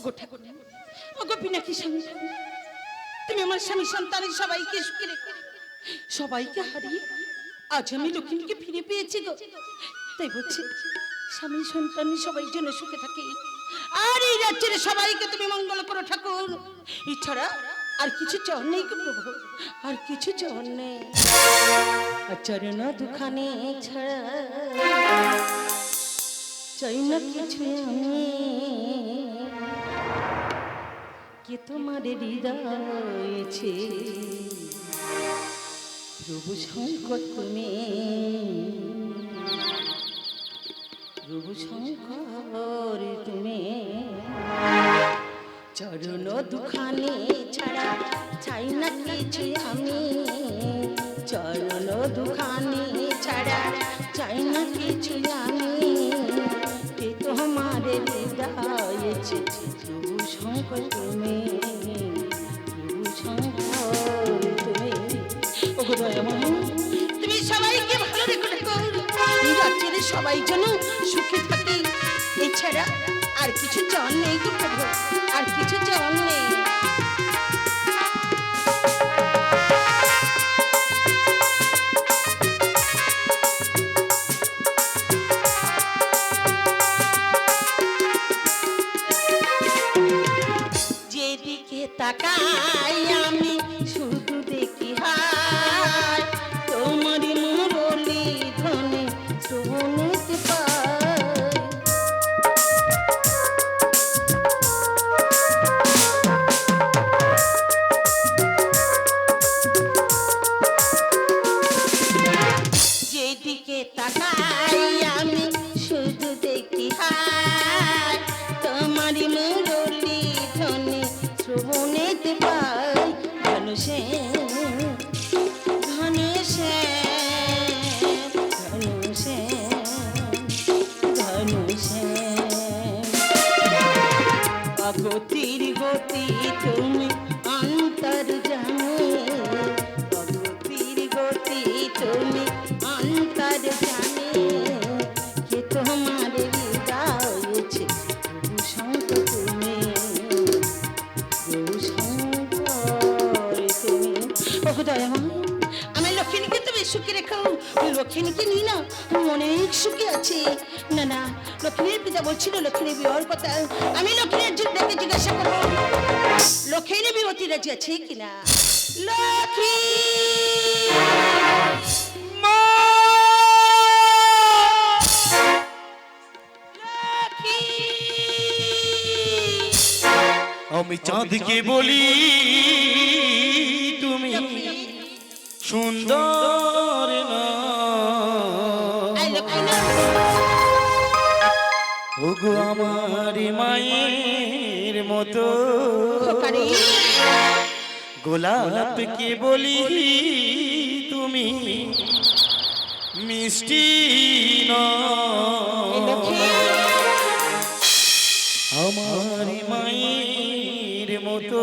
ওগো ঠাকুর ওগো পিনাকি স্বামী। তুমি আমার স্বামী, সন্তানের সবাইকে সুখে রেখো। সবাইকে হারিয়ে আজ আমি লক্ষ্মীকে ফিরে পেয়েছি গো। তাই বলছি, স্বামী, সন্তান সবাই যেন সুখে থাকে। আর এই রাজ্যের সবাইকে তুমি মঙ্গল করো ঠাকুর। এছাড়া আর কিছু চর নেই প্রভু, আর কিছু চর নেই। আচরণ দুখানে ছাড়া চাই না কিছু আমি। কে তোমার হৃদয়েছে প্রভু শঙ্কর তুমি। প্রভু শঙ্কর তুমি। চরণ দুখানে ছাড়া চাই না কিছু আমি। চরণ দুখানে ছাড়া চাই না কিছু তুমি সবাইকে সবাই যেন সুখে থাকে। এছাড়া আর কিছু চান নেই গো আর কিছু চান নেই। তাকাই আমি যেদিকে তাকাই আমি, শুধু দেখি হায় তোমার মুরলি ধনে শ্রবণেতে পাই ধনুষে ধনুষে ধনুষে ধনুষে। অগতির গতি তুমি লক্ষ্মীকে তুমি সুখে রেখো। লক্ষ্মীকে নিয়ে না অনেক সুখে আছি। না না, লক্ষ্মীর পিতা বলছিল, লক্ষ্মীর বিবাহর কথা। আমি লক্ষ্মীর দেখে জিজ্ঞাসা করব, লক্ষ্মীর বিবতী রাজি আছে কিনা? লক্ষ্মী! আমি চাঁদকে বলি সুন্দর ওগো আমার মায়ের মতো। খোকারি। গোলাপকে বলি তুমি? মিষ্টি না। আমার মায়ের মতো।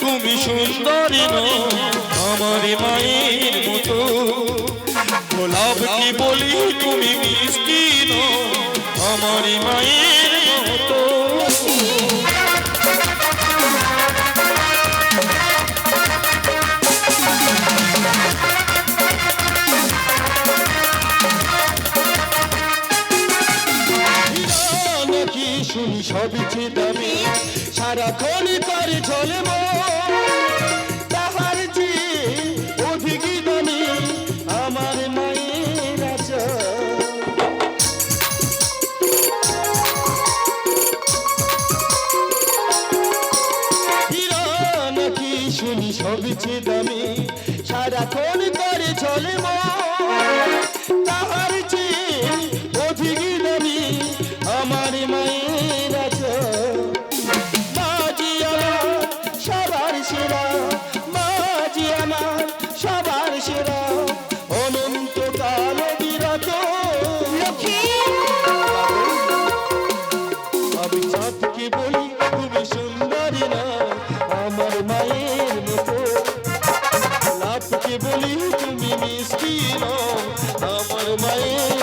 তুমি সুন্দরী নো আমার মায়ের মতো। গোলাপ কি বলি তুমি মিষ্টি নো আমার মায়ের মতো। হাসি সবই ছিল আমি। সারাক্ষণ করে চলব। তাহার যে অধিক দামি আমার মায়ের আচরণ। শুনি, সবই করে mãe.